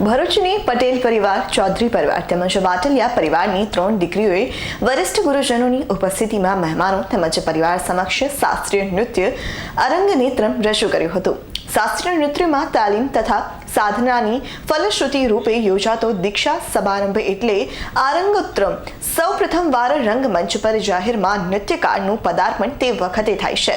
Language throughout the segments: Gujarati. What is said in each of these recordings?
ભરૂચની પટેલ પરિવાર, ચૌધરી પરિવાર તેમજ વાટલિયા પરિવારની ત્રણ દીકરીઓએ વરિષ્ઠ ગુરુજનોની ઉપસ્થિતિમાં મહેમાનો તેમજ પરિવાર સમક્ષ શાસ્ત્રીય નૃત્ય અરંગનેત્રમ રજૂ કર્યું હતું. શાસ્ત્રીય નૃત્યમાં તાલીમ તથા સાધનાની ફલશ્રુતિ રૂપે યોજાતો દીક્ષા સમારંભ એટલે આરંગોત્તરમ. સૌ પ્રથમવાર રંગમંચ પર જાહેરમાં નૃત્યકારનું પદાર્પણ તે વખતે થાય છે.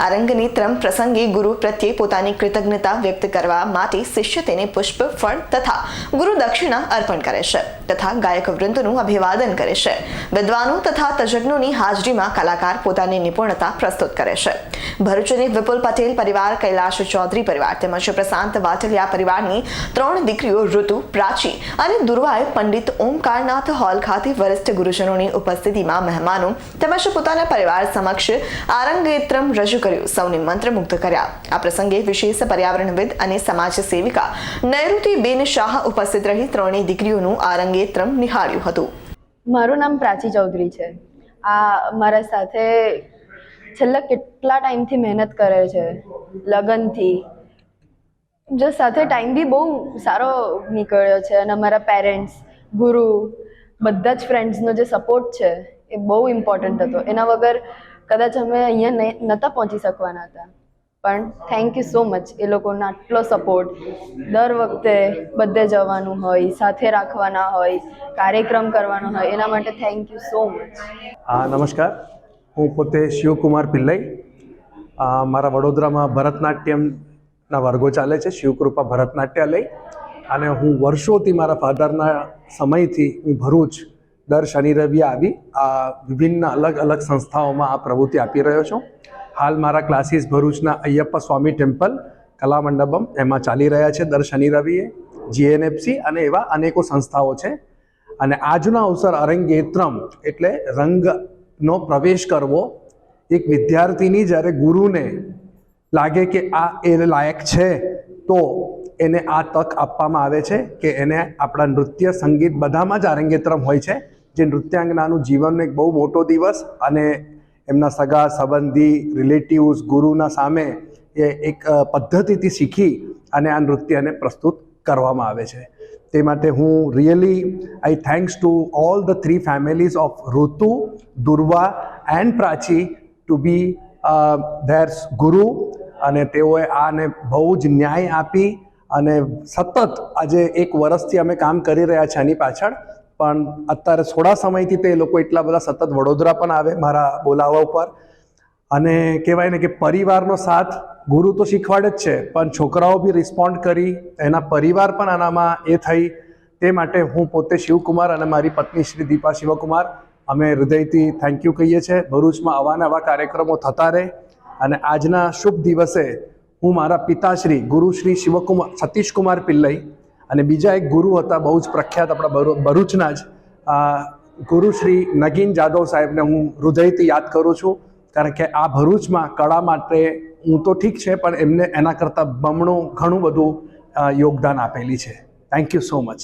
આરંગનેત્રમ પ્રસંગે ગુરુ પ્રત્યે પોતાની કૃતજ્ઞતા વ્યક્ત કરવા માટે શિષ્ય તેને પુષ્પ, ફળ તથા ગુરુ દક્ષિણા અર્પણ કરે છે તથા ગાયક વૃંદનું અભિવાદન કરે છે. વિદ્વાનો તથા તજજ્ઞોની હાજરીમાં કલાકાર પોતાની નિપુણતા પ્રસ્તુત કરે છે. ભરૂચની વિપુલ પટેલ પરિવાર, કૈલાશ ચૌધરી પરિવાર તેમજ પ્રશાંત વાટલિયા પરિવારની ત્રણ દીકરીઓ ઋતુ, પ્રાચી અને દુર્વાએ પંડિત ઓમકારનાથ હોલ ખાતે વરિષ્ઠ ગુરુજનોની ઉપસ્થિતિમાં મહેમાનો તેમજ પોતાના પરિવાર સમક્ષ આરંગેત્રમ રજૂ કર્યું. સૌને મંત્રમુગ્ધ કર્યા. આ પ્રસંગે વિશેષ પર્યાવરણવિદ અને સમાજ સેવિકા નૈઋતિબેન શાહ ઉપસ્થિત રહી ત્રણેય દીકરીઓનું આરંગેત્રમ નિહાળ્યું હતું. મારું નામ પ્રાચી ચૌધરી છે. આ મારા સાથે છેલ્લા કેટલા ટાઈમથી મહેનત કરે છે. લગનથી જો સાથે ટાઈમ બી બહુ સારો નીકળ્યો છે અને અમારા પેરેન્ટ્સ ગુરુ બધા જ ફ્રેન્ડ્સનો જે સપોર્ટ છે એ બહુ ઇમ્પોર્ટન્ટ હતો. એના વગર કદાચ અમે અહીંયા નહીં નહોતા પહોંચી શકવાના હતા. પણ થેન્ક યુ સો મચ એ લોકોનો આટલો સપોર્ટ દર વખતે બધે જવાનું હોય સાથે રાખવાના હોય કાર્યક્રમ કરવાનો હોય એના માટે થેન્ક યુ સો મચ હા નમસ્કાર. હું પોતે શિવકુમાર પિલ્લઈ. મારા વડોદરામાં ભરતનાટ્યમના વર્ગો ચાલે છે. શિવકૃપા ભરતનાટ્યાલય અને હું વર્ષોથી મારા ફાધરના સમયથી હું ભરૂચ દર શનિ રવિ આવી આ વિભિન્ન અલગ અલગ સંસ્થાઓમાં આ પ્રવૃત્તિ આપી રહ્યો છું. હાલ મારા ક્લાસીસ ભરૂચના અય્યપ્પા સ્વામી ટેમ્પલ કલા મંડપમ એમાં ચાલી રહ્યા છે દર શનિ રવિએ. જીએનએફસી અને એવા અનેકો સંસ્થાઓ છે. અને આજનો અવસર અરંગેત્રમ એટલે રંગનો પ્રવેશ કરવો એક વિદ્યાર્થીની જ્યારે ગુરુને લાગે કે આ એ લાયક છે, તો એને આ તક આપવામાં આવે છે કે એને આપણા નૃત્ય સંગીત બધામાં જ આરંગેત્રમ હોય છે. જે નૃત્યાંગનાનું જીવનનો એક બહુ મોટો દિવસ અને એમના સગા, સંબંધી, રિલેટિવ્સ, ગુરુના સામે એ એક પદ્ધતિથી શીખી અને આ નૃત્યને પ્રસ્તુત કરવામાં આવે છે. તે માટે હું really, I thanks to all the three families of Ritu, Durva and Prachi to be there ગુરુ અને તેઓએ આને બહુ જ ન્યાય આપી અને સતત આજે એક વર્ષથી અમે કામ કરી રહ્યા છીએ આની પાછળ. પણ અત્યારે થોડા સમયથી તે લોકો એટલા બધા સતત વડોદરા પણ આવે મારા બોલાવા ઉપર. અને કહેવાય ને કે પરિવારનો સાથ ગુરુ તો શીખવાડે જ છે, પણ છોકરાઓ બી રિસ્પોન્ડ કરી, એના પરિવાર પણ આનામાં એ થઈ. તે માટે હું પોતે શિવકુમાર અને મારી પત્ની શ્રી દીપા શિવકુમાર અમે હૃદયથી થેન્ક યુ કહીએ છીએ. ભરૂચમાં આવા નવા કાર્યક્રમો થતા રહે અને આજના શુભ દિવસે હું મારા પિતાશ્રી ગુરુશ્રી શિવકુમાર, સતીશકુમાર પિલ્લઈ અને બીજા એક ગુરુ હતા, બહુ જ પ્રખ્યાત આપણા ભરૂચના જ ગુરુશ્રી નગીન જાદવ સાહેબને હું હૃદયથી યાદ કરું છું. કારણ કે આ ભરૂચમાં કળા માટે હું તો ઠીક છે, પણ એમને એના કરતાં બમણું ઘણું બધું યોગદાન આપેલી છે. Thank you so much